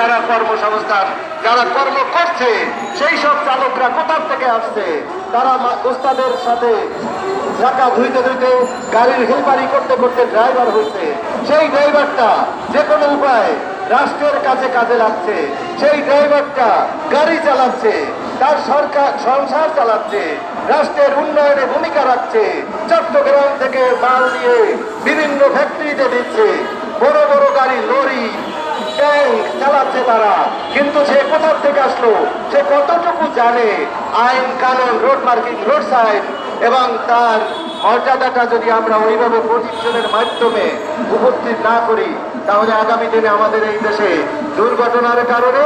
যারা কর্মসংস্থান, যারা কর্ম করছে, সেই সব চালকরা কোথার থেকে আসছে? তারা ওস্তাদের সাথে চাকা ধুইতে ধুইতে গাড়ির হেলপারি করতে করতে ড্রাইভার হয়েছে। সেই ড্রাইভারটা যে কোনো উপায় রাষ্ট্রের কাছে কাজে লাগছে। সেই ড্রাইভারটা গাড়ি চালাচ্ছে, তার সরকার সংসার চালাচ্ছে, রাষ্ট্রের উন্নয়নে ভূমিকা রাখছে, চট্টগ্রাম থেকে মাল নিয়ে বিভিন্ন ফ্যাক্টরিতে দিচ্ছে, বড় বড় গাড়ি, লরি ট্যাঙ্ক চালাচ্ছে তারা। কিন্তু সে কোথার থেকে আসলো? সে কতটুকু জানে? আইন কানুন রোড মার্কিং রোড সাইড এবং তার মর্যাদাটা যদি আমরা ওইভাবে প্রশিক্ষণের মাধ্যমে উপস্থিত না করি, তাহলে আগামী দিনে আমাদের এই দেশে দুর্ঘটনার কারণে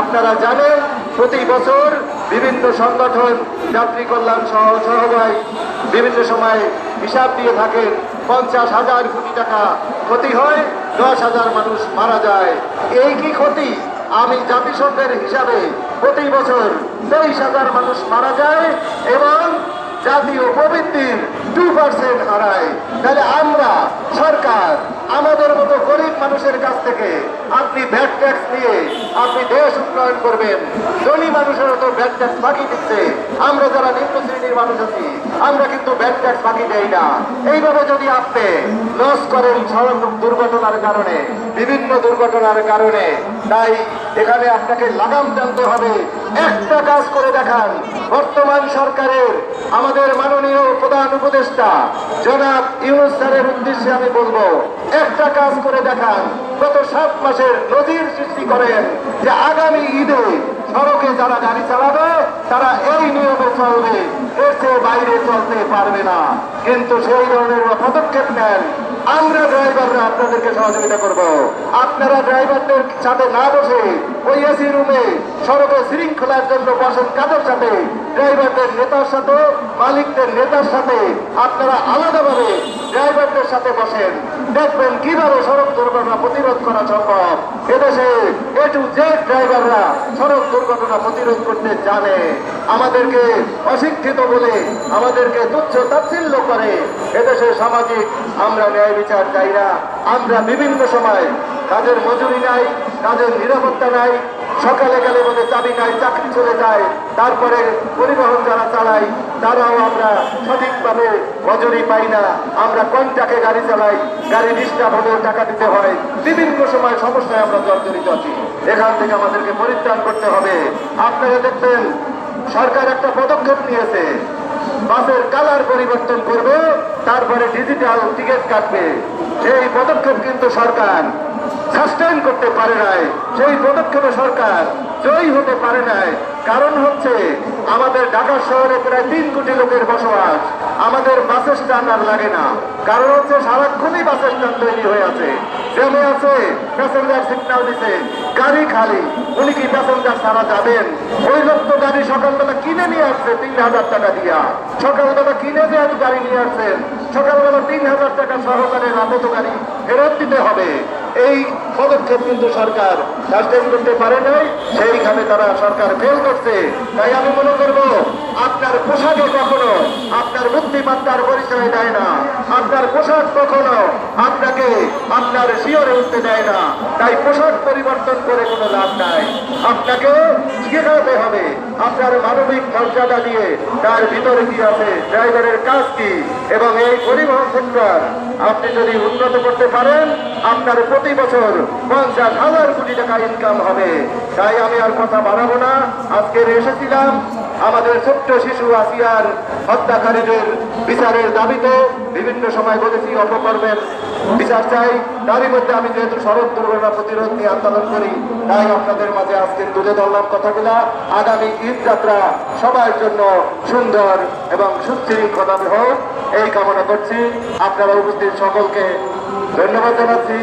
আপনারা জানেন, প্রতি বছর বিভিন্ন সংগঠন, যাত্রী কল্যাণ সহ সহবাই বিভিন্ন সময় হিসাব দিয়ে থাকেন, পঞ্চাশ হাজার কোটি টাকা ক্ষতি হয়, দশ হাজার মানুষ মারা যায়। এই কি ক্ষতি? আমি জাতিসংঘের হিসাবে প্রতি বছর তেইশ হাজার মানুষ মারা যায় এবং জাতীয় প্রবৃত্তির টু পার্সেন্ট হারায়। তাহলে আমরা সরকার আমাদের মতো গরিব মানুষের কাছ থেকে আপনি ভ্যাট ট্যাক্স দিয়ে আপনি দেশ উন্নয়ন করবেন। ধনী মানুষের তো ভ্যাট ট্যাক্স বাকি দিচ্ছে। আমরা যারা নিম্ন শ্রেণির মানুষ আছি, আমরা কিন্তু ভ্যাট ট্যাক্স বাকি দেই না। এইভাবে যদি আপনি লস করেন সড়ক দুর্ঘটনার কারণে, বিভিন্ন দুর্ঘটনার কারণে, তাই এখানে আপনাকে লাগাম টানতে হবে। একটা কাজ করে দেখান, বর্তমান সরকারের আমাদের মাননীয় প্রধান উপদেষ্টা, জনাব ইউনুস স্যারের উদ্দেশ্যে আমি বলব, একটা কাজ করে দেখান, গত সাত মাসের নজির সৃষ্টি করেন যে আগামী ঈদে সড়কে যারা গাড়ি চালাবে, তারা এই নিয়মে চলবে, এর চেয়ে বাইরে চলতে পারবে না। কিন্তু সেই ধরনের পদক্ষেপ নেন আমরা ড্রাইভাররা আপনাদেরকে সহযোগিতা করব। আপনারা ড্রাইভারদের সাথে না বসে ওই এসি রুমে সড়কে শৃঙ্খলার জন্য বসেন কাদের সাথে? ড্রাইভারদের নেতার সাথে, মালিকদের নেতার সাথে আপনারা আলাদাভাবে ড্রাইভারদের সাথে বসেন। দেখবেন কীভাবে সড়ক দুর্ঘটনা প্রতিরোধ করা সম্ভব। এদেশে এ টু জেড ড্রাইভাররা প্রতিরোধ করতে জানে। আমাদেরকে অশিক্ষিত বলে আমাদেরকে তুচ্ছ তাচ্ছিল্য করে। এদেশে সামাজিক আমরা ন্যায় বিচার চাই না। আমরা বিভিন্ন সময় কাজের মজুরি নাই, কাজের নিরাপত্তা নাই, সকালে গেলে বলে চাবি নাই, চাকরি চলে যায়, তারপরে পরিবহন যারা চালাই তারাও আমরা সঠিকভাবে মজুরি পাই না। আমরা কন্টাকে গাড়ি চালাই, গাড়ি ডিস্টার্ব হলেও টাকা দিতে হয়। বিভিন্ন সময় সমস্যায় আমরা জর্জরিত আছি। এখান থেকে আমাদেরকে পরিত্রাণ করতে হবে। আপনারা দেখবেন, সরকার একটা পদক্ষেপ নিয়েছে। বাসের কালার পরিবর্তন করবে, তারপরে ডিজিটাল টিকিট কাটবে। সেই পদক্ষেপ কিন্তু সরকার সাস্টেইন করতে পারে নাই। সেই পদক্ষেপে সরকার জয়ী হতে পারে নাই। কারণ হচ্ছে, আমাদের ঢাকা শহরে প্রায় তিন কোটি লোকের বসবাস। আমাদের বাস স্ট্যান্ড আর লাগে না। কারণ হচ্ছে, সারাক্ষণই বাস স্ট্যান্ড তৈরি হয়ে আছে। জেমে আছে প্যাসেঞ্জার সিগন্যাল দিছে। গাড়ি খালি, উনি কি প্যাসেঞ্জার সারা যাবেন? ওই লোক তো গাড়ি সকালবেলা কিনে নিয়ে আসছে, তিন হাজার টাকা দিয়া। সকালবেলা কিনে যেহেতু গাড়ি নিয়ে আসছেন সকালবেলা তিন হাজার টাকা সহকারে রাতে তো গাড়ি ফেরত দিতে হবে। এই পদক্ষেপ কিন্তু সরকার সাস্টেন করতে পারে নাই, সেইখানে তারা সরকার ফেল করছে। তাই আমি মনে করব, আপনার পোশাকে কখনো আপনার বুদ্ধিমত্তার পরিচয় দেয় না আপনার পোশাক কখনো আপনাকে আপনার শিওরে উঠতে দেয় না। তাই পোশাক পরিবর্তন করে কোনো লাভ নাই। আপনাকে শেখাতে হবে। আপনার মানবিক মর্যাদা দিয়ে তার ভিতরে কি আছে? ড্রাইভারের কাজ কি? এবং এই পরিবহন সেক্টর আপনি যদি উন্নত করতে পারেন, আপনার প্রতি বছর পঞ্চাশ হাজার কোটি টাকা ইনকাম হবে। তাই আমি আর কথা বাড়াবো না। আজকে এসেছিলাম আমাদের ছোট্ট শিশু আসিয়ার হত্যাকারীদের বিচারের দাবিতে বিভিন্ন সময় বলেছি অপকর্মের বিচার চাই। তারই মধ্যে আমি যেহেতু সড়ক দুর্ঘটনা প্রতিরোধ নিয়ে আন্দোলন করি, তাই আপনাদের মাঝে আজকে তুলে ধরলাম কথাগুলা। আগামী ঈদ যাত্রা সবার জন্য সুন্দর এবং সুশৃঙ্খলা হোক এই কামনা করছি। আপনারা উপস্থিত সকলকে ধন্যবাদ জানাচ্ছি।